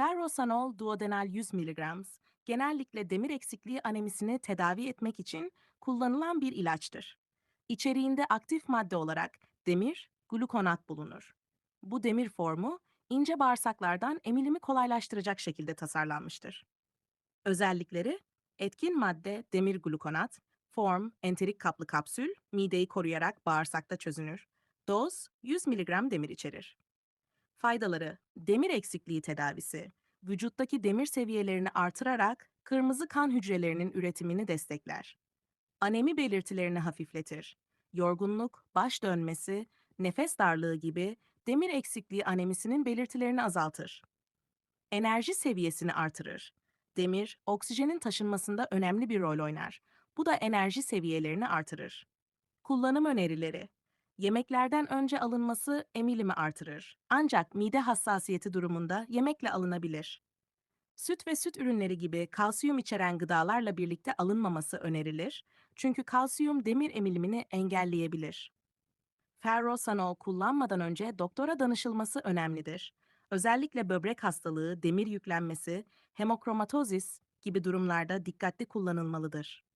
Ferrosanol duodenal 100 mg genellikle demir eksikliği anemisini tedavi etmek için kullanılan bir ilaçtır. İçeriğinde aktif madde olarak demir, glukonat bulunur. Bu demir formu ince bağırsaklardan emilimi kolaylaştıracak şekilde tasarlanmıştır. Özellikleri etkin madde demir glukonat, form enterik kaplı kapsül, mideyi koruyarak bağırsakta çözünür. Doz 100 mg demir içerir. Faydaları demir eksikliği tedavisi, vücuttaki demir seviyelerini artırarak kırmızı kan hücrelerinin üretimini destekler. Anemi belirtilerini hafifletir. Yorgunluk, baş dönmesi, nefes darlığı gibi demir eksikliği anemisinin belirtilerini azaltır. Enerji seviyesini artırır. Demir, oksijenin taşınmasında önemli bir rol oynar. Bu da enerji seviyelerini artırır. Kullanım önerileri Yemeklerden önce alınması emilimi artırır. Ancak mide hassasiyeti durumunda yemekle alınabilir. Süt ve süt ürünleri gibi kalsiyum içeren gıdalarla birlikte alınmaması önerilir. Çünkü kalsiyum demir emilimini engelleyebilir. Ferrosanol kullanmadan önce doktora danışılması önemlidir. Özellikle böbrek hastalığı, demir yüklenmesi, hemokromatozis gibi durumlarda dikkatli kullanılmalıdır.